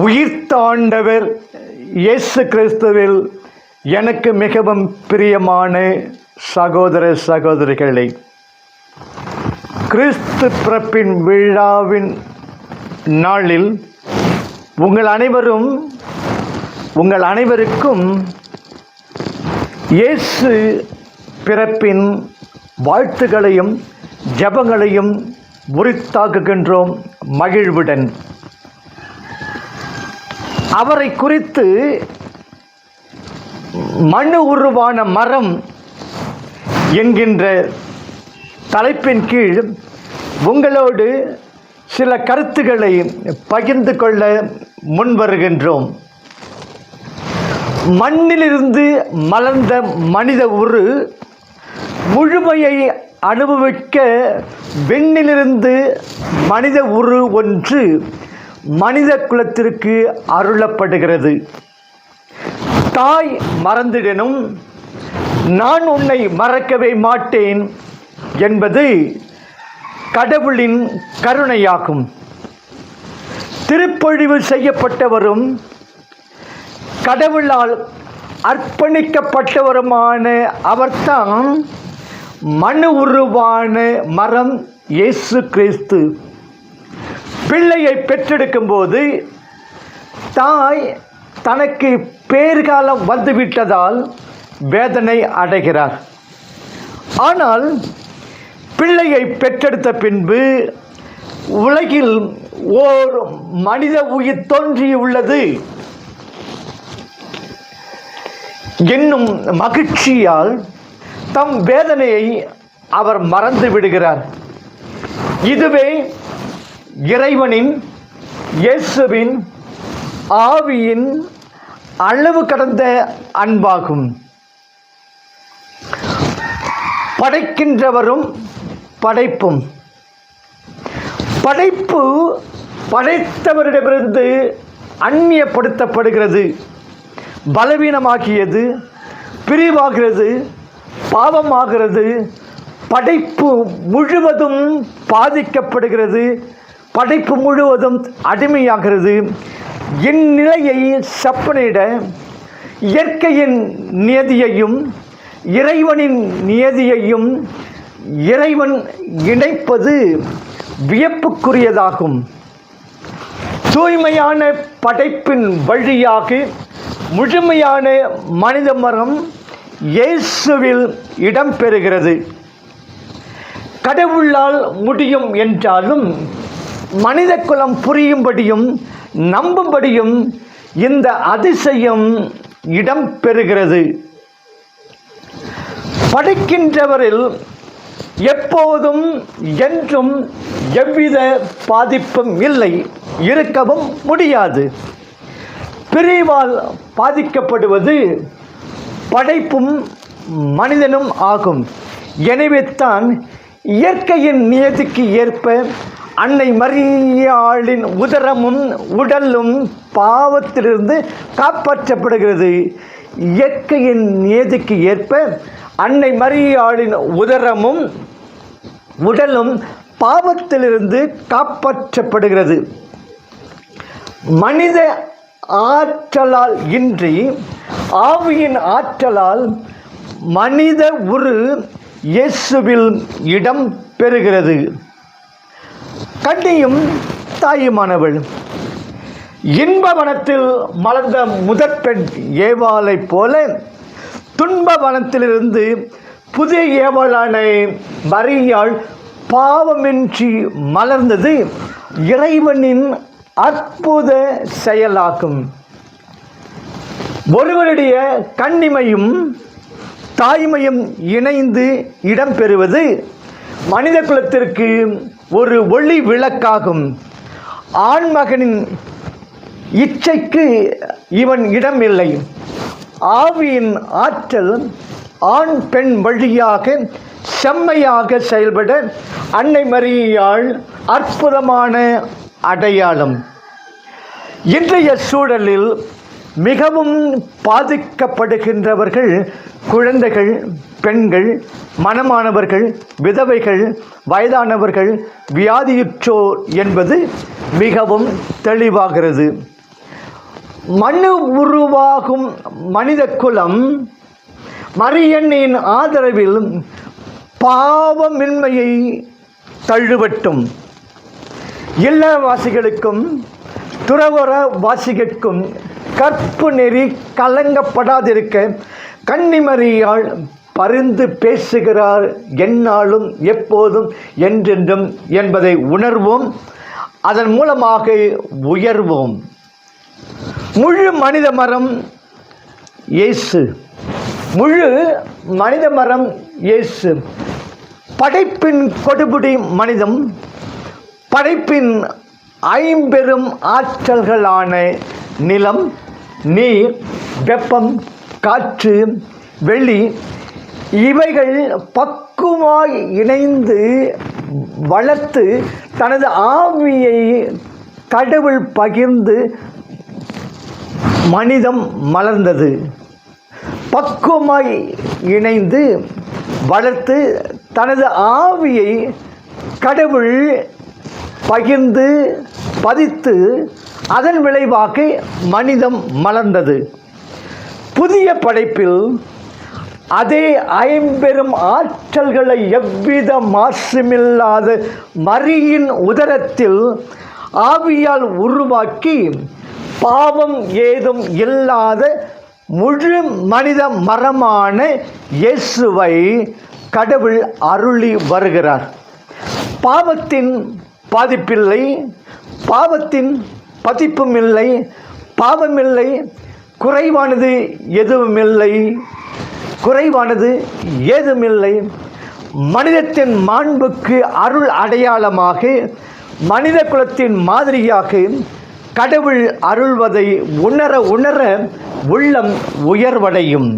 உயிர்த்தாண்டவர் இயேசு கிறிஸ்துவில் எனக்கு மிகவும் பிரியமான சகோதர சகோதரிகளை கிறிஸ்து பிறப்பின் விழாவின் நாளில் உங்கள் அனைவரும் உங்கள் அனைவருக்கும் இயேசு பிறப்பின் வாழ்த்துகளையும் ஜெபங்களையும் உரித்தாக்குகின்றோம் மகிழ்வுடன். அவரை குறித்து மண் உருவான மரம் என்கின்ற தலைப்பின் கீழ் உங்களோடு சில கருத்துக்களை பகிர்ந்து கொள்ள முன்வருகின்றோம். மண்ணிலிருந்து மலர்ந்த மனித உரு முழுமையை அனுபவிக்க விண்ணிலிருந்து மனித உரு ஒன்று மனித குலத்திற்கு அருளப்படுகிறது. தாய் மறந்திடனும் நான் உன்னை மறக்கவே மாட்டேன் என்பது கடவுளின் கருணையாகும். திருப்பொழிவு செய்யப்பட்டவரும் கடவுளால் அர்ப்பணிக்கப்பட்டவருமான அவர்தான் மனு உருவான மரம் இயேசு கிறிஸ்து. பிள்ளையை பெற்றெடுக்கும் போது தாய் தனக்கு பேர்காலம் வந்துவிட்டதால் வேதனை அடைகிறார். ஆனால் பிள்ளையை பெற்றெடுத்த பின்பு உலகில் ஓர் மனித உயிர் தோன்றியுள்ளது. என்னும் மகிழ்ச்சியால் தம் வேதனையை அவர் மறந்து விடுகிறார். இதுவே இறைவனின் இயேசுவின் ஆவியின் அளவு கடந்த அன்பாகும். படைக்கின்றவரும் படைப்பும். படைப்பு படைத்தவரிடமிருந்து அந்நியப்படுத்தப்படுகிறது. பலவீனமாகியது பிரிவாகிறது பாவமாகிறது படைப்பு முழுவதும் பாதிக்கப்படுகிறது. படைப்பு முழுவதும் அடிமையாகிறது. இந்நிலையை செப்பனிட இயற்கையின் நியதியையும் இறைவனின் நியதியையும் இறைவன் இணைப்பது வியப்புக்குரியதாகும். தூய்மையான படைப்பின் வழியாக முழுமையான மனித மரம் இயேசுவில் இடம்பெறுகிறது. கடவுளால் முடியும் என்றாலும் மனித குலம் புரியும்படியும் நம்பும்படியும் இந்த அதிசயம் இடம் பெறுகிறது. படைக்கின்றவரில் எப்போதும் என்றும் எவ்வித பாதிப்பும் இல்லை இருக்கவும் முடியாது. பிரிவால் பாதிக்கப்படுவது படைப்பும் மனிதனும் ஆகும். எனவே தான் இயற்கையின் நியதிக்கு ஏற்ப அன்னை மரியாளின் உதரமும் உடலும் பாவத்திலிருந்து காப்பாற்றப்படுகிறது. இயற்கையின் நியதிக்கு ஏற்ப அன்னை மரியாளின் உதரமும் உடலும் பாவத்திலிருந்து காப்பாற்றப்படுகிறது. மனித ஆற்றலால் இன்றி ஆவியின் ஆற்றலால் மனித உரு இயேசுவில் இடம் பெறுகிறது. கண்ணியும் தாயுமானவள். இன்பவனத்தில் மலர்ந்த முதற் பெண் ஏவாளைப் போல துன்ப வனத்திலிருந்து புதிய ஏவலான மரியாள் பாவமின்றி மலர்ந்தது இறைவனின் அற்புத செயலாகும். ஒருவருடைய கண்ணிமையும் தாய்மையும் இணைந்து இடம்பெறுவது மனித குலத்திற்கு ஒரு ஒளி விளக்காகும். ஆண்மகனின் இச்சைக்கு இவன் இடமில்லை. ஆவியின் ஆற்றல் ஆண் பெண் வழியாக செம்மையாக செயல்பட அன்னை மரியாள் அற்புதமான அடையாளம். இன்றைய சூழலில் மிகவும் பாதிக்கப்படுகின்றவர்கள் குழந்தைகள் பெண்கள் மனமானவர்கள் விதவைகள் வயதானவர்கள் வியாதியுற்றோர் என்பது மிகவும் தெளிவாகிறது. மனு உருவாகும் மனித குலம் மரியன்னையின் ஆதரவில் பாவமின்மையை தள்ளுவட்டும் இல்லவாசிகளுக்கும் துறவர வாசிகளுக்கும் கற்பு நெறி கலங்கப்படாதிருக்க கன்னிமரியால் பரிந்து பேசுகிறார் என்னாலும் எப்போதும் என்றென்றும் என்பதை உணர்வோம் அதன் மூலமாக உயர்வோம். முழு மனித மரம் இயேசு. முழு மனித மரம் இயேசு. படைப்பின் கொடுபுடி மனிதம். படைப்பின் ஐம்பெரும் ஆற்றல்களான நிலம். நீர் வெப்பம் காற்று வெளி இவைகள் பக்குவமாய் இணைந்து வளர்த்து தனது ஆவியை கடவுள் பகிர்ந்து மனிதம் மலர்ந்தது. பக்குவமாய் இணைந்து வளர்த்து தனது ஆவியை கடவுள் பகிர்ந்து பதித்து அதன் விளைவாக மனிதம் மலர்ந்தது. புதிய படைப்பில் அதே ஐம்பெரும் ஆற்றல்களை எவ்வித மாசுமில்லாத மரியின் உதரத்தில் ஆவியால் உருவாக்கி பாவம் ஏதும் இல்லாத முழு மனித மரமான இயேசுவை கடவுள் அருளி வருகிறார். பாவத்தின் பாதிப்பில்லை. பாவத்தின் பதிப்பும் இல்லை பாவமில்லை குறைவானது எதுவும் இல்லை குறைவானது ஏதுமில்லை. மனிதத்தின் மாண்புக்கு அருள் அடையாளமாக மனித குலத்தின் மாதிரியாக கடவுள் அருள்வதை உணர உணர உள்ளம் உயர்வடையும்.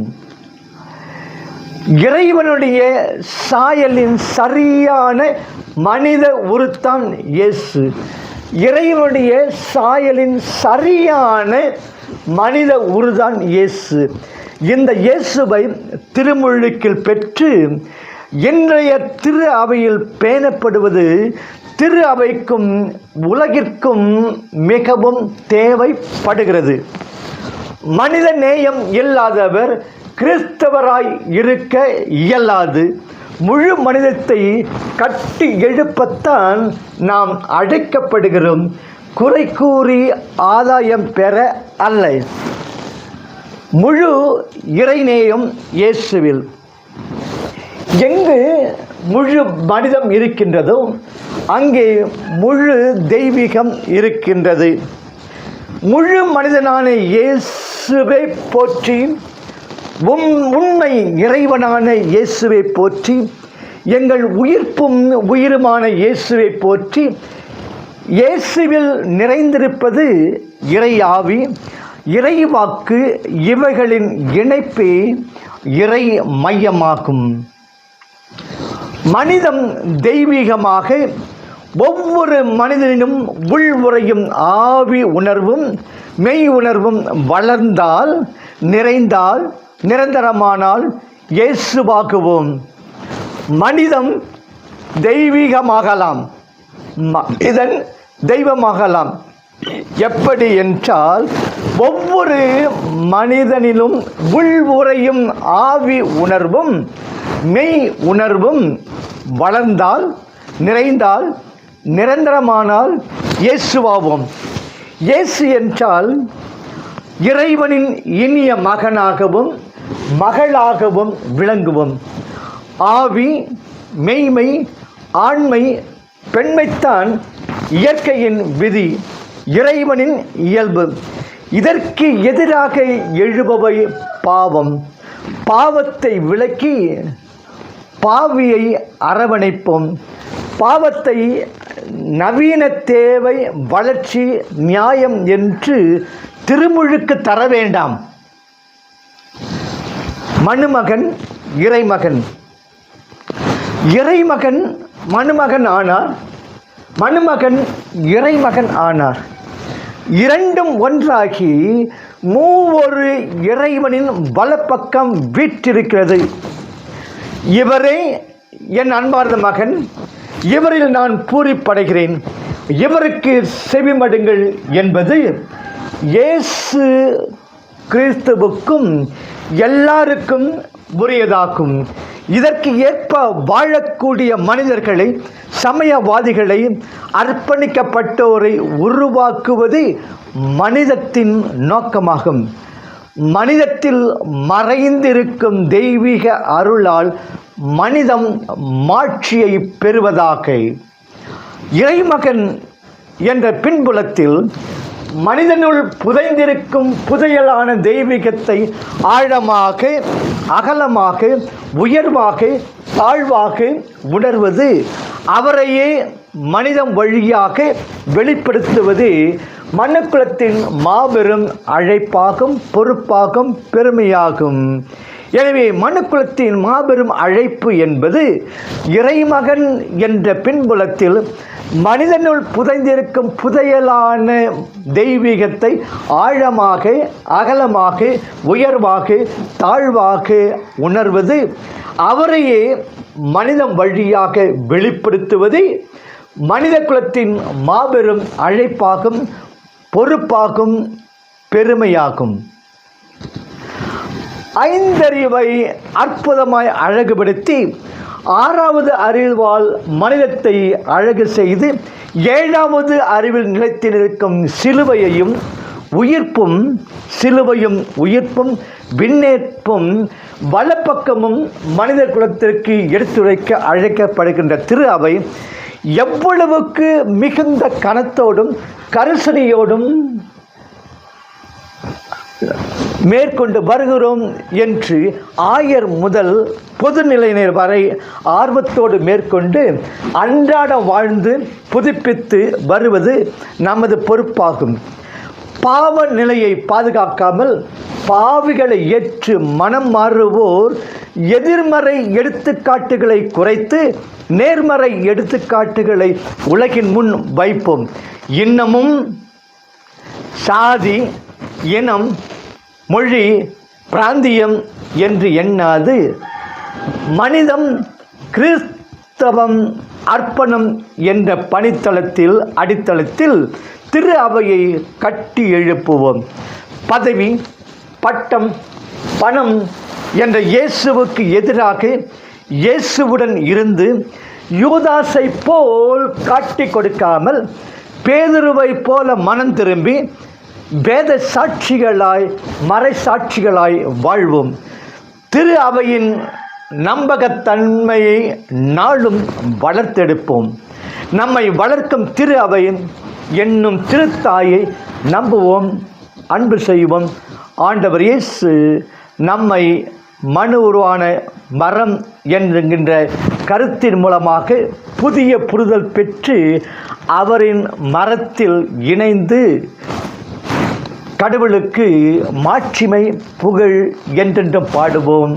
இறைவனுடைய சாயலின் சரியான மனித உருத்தான் இயேசு. இறைவனுடைய சாயலின் சரியான மனித உருதான் இயேசு. இந்த இயேசுவை திருமுழுக்கில் பெற்று இன்றைய திரு அவையில் பேணப்படுவது திரு அவைக்கும் உலகிற்கும் மிகவும் தேவைப்படுகிறது. மனித நேயம் இல்லாதவர் கிறிஸ்தவராய் இருக்க இயலாது. முழு மனிதத்தை கட்டி எழுப்பத்தான் நாம் அழைக்கப்படுகிறோம். குறை கூறி ஆதாயம் பெற அல்ல. முழு இறைநேயம் இயேசுவில். எங்கு முழு மனிதம் இருக்கின்றதோ அங்கே முழு தெய்வீகம் இருக்கின்றது. முழு மனிதனான இயேசுவை போற்றி உம் உண்மை இறைவனான இயேசுவை போற்றி எங்கள் உயிர்ப்பும் உயிருமான இயேசுவை போற்றி இயேசுவில் நிறைந்திருப்பது இறையாவி இறைவாக்கு இவைகளின் இணைப்பே இறை மையமாகும். மனிதம் தெய்வீகமாக ஒவ்வொரு மனிதனிலும் உள் உறையும் ஆவி உணர்வும் மெய் உணர்வும் வளர்ந்தால் நிறைந்தால் நிரந்தரமானால் இயேசுவாக்குவோம். மனிதம் தெய்வீகமாகலாம். இதன் தெய்வமாகலாம். எப்படி என்றால் ஒவ்வொரு மனிதனிலும் உள்வுறையும் ஆவி உணர்வும் மெய் உணர்வும் வளர்ந்தால் நிறைந்தால் நிரந்தரமானால் இயேசுவாவோம். இயேசு என்றால் இறைவனின் இனிய மகனாகவும் மகளாகவும் விளங்குவோம். ஆவி மெய்மை ஆண்மை பெண்மைத்தான் இயற்கையின் விதி இறைவனின் இயல்பு. இதற்கு எதிராக எழுபவை பாவம். பாவத்தை விளக்கி பாவியை அரவணைப்போம். பாவத்தை நவீன தேவை வளர்ச்சி நியாயம் என்று திருமுழுக்கு தர வேண்டாம். மணுமகன் இறைமகன். இறைமகன் மணுமகன் ஆனார். மணுமகன் இறைமகன் ஆனார். இரண்டும் ஒன்றாகி மூவொரு இறைவனின் வலப்பக்கம் வீற்றிருக்கிறது. இவரே என் அன்பார்ந்த மகன். இவரில் நான் பூரிப்படைகிறேன். இவருக்கு செவிமடுங்கள் என்பது இயேசு கிறிஸ்துவுக்கும் எல்லாருக்கும் உரியதாகும். இதற்கு ஏற்ப வாழக்கூடிய மனிதர்களை சமயவாதிகளை அர்ப்பணிக்கப்பட்டோரை உருவாக்குவது மனிதத்தின் நோக்கமாகும். மனிதத்தில் மறைந்திருக்கும் தெய்வீக அருளால் மனிதம் மாட்சியை பெறுவதாக. இறைமகன் என்ற பின்புலத்தில் மனிதனுள் புதைந்திருக்கும் புதையலான தெய்வீகத்தை ஆழமாக அகலமாக உயர்வாக தாழ்வாக உணர்வது அவரையே மனிதம் வழியாக வெளிப்படுத்துவது மனுக்குலத்தின் மாபெரும் அழைப்பாகும் பொறுப்பாகும் பெருமையாகும். எனவே மனுக்குலத்தின் மாபெரும் அழைப்பு என்பது இறைமகன் என்ற பின்புலத்தில் மனிதனுள் புதைந்திருக்கும் புதையலான தெய்வீகத்தை ஆழமாக அகலமாக உயர்வாக தாழ்வாக உணர்வது அவரையே மனிதம் வழியாக வெளிப்படுத்துவது மனித குலத்தின் மாபெரும் அழைப்பாகும் பொறுப்பாகும் பெருமையாகும். ஐந்தறிவை அற்புதமாய் அழகுபடுத்தி ஆறாவது அறிவால் மனிதத்தை அழகு செய்து ஏழாவது அறிவில் நிலைத்து நிற்கும் சிலுவையையும் உயிர்ப்பும் சிலுவையும் உயிர்ப்பும் விண்ணேற்பும் வலப்பக்கமும் மனித குலத்திற்கு எடுத்துரைக்க அழைக்கப்படுகின்ற திரு அவை எவ்வளவுக்கு மிகுந்த கனத்தோடும் கரிசனையோடும் மேற்கொண்டு வருகிறோம் என்று ஆயர் முதல் பொதுநிலையினர் வரை ஆர்வத்தோடு மேற்கொண்டு அன்றாட வாழ்ந்து புதுப்பித்து வருவது நமது பொறுப்பாகும். பாவ நிலையை பாதுகாக்காமல் பாவிகளை ஏற்று மனம் மாறுவோர் எதிர்மறை எடுத்துக்காட்டுகளை குறைத்து நேர்மறை எடுத்துக்காட்டுகளை உலகின் முன் வைப்போம். இன்னமும் சாதி இனம் மொழி பிராந்தியம் என்று எண்ணாது. மனிதம் கிறிஸ்தவம் அர்ப்பணம் என்ற பணித்தளத்தில் அடித்தளத்தில் திரு அவையை கட்டி எழுப்புவோம். பதவி பட்டம் பணம் என்ற இயேசுவுக்கு எதிராக இயேசுவுடன் இருந்து யூதாசை போல் காட்டி கொடுக்காமல் பேதுருவை போல மனம் திரும்பி வேத சாட்சிகளாய் மறைசாட்சிகளாய் வாழ்வோம். திரு அவையின் நம்பகத்தன்மையை நாளும் வளர்த்தெடுப்போம். நம்மை வளர்க்கும் திரு அவையின் என்னும் திருத்தாயை நம்புவோம் அன்பு செய்வோம். ஆண்டவர் இயேசு நம்மை மனு உருவான மரம் என்கின்ற கருத்தின் மூலமாக புதிய புரிதல் பெற்று அவரின் மரத்தில் இணைந்து கடவுளுக்கு மாட்சிமை புகழ் என்றென்றும் பாடுவோம்.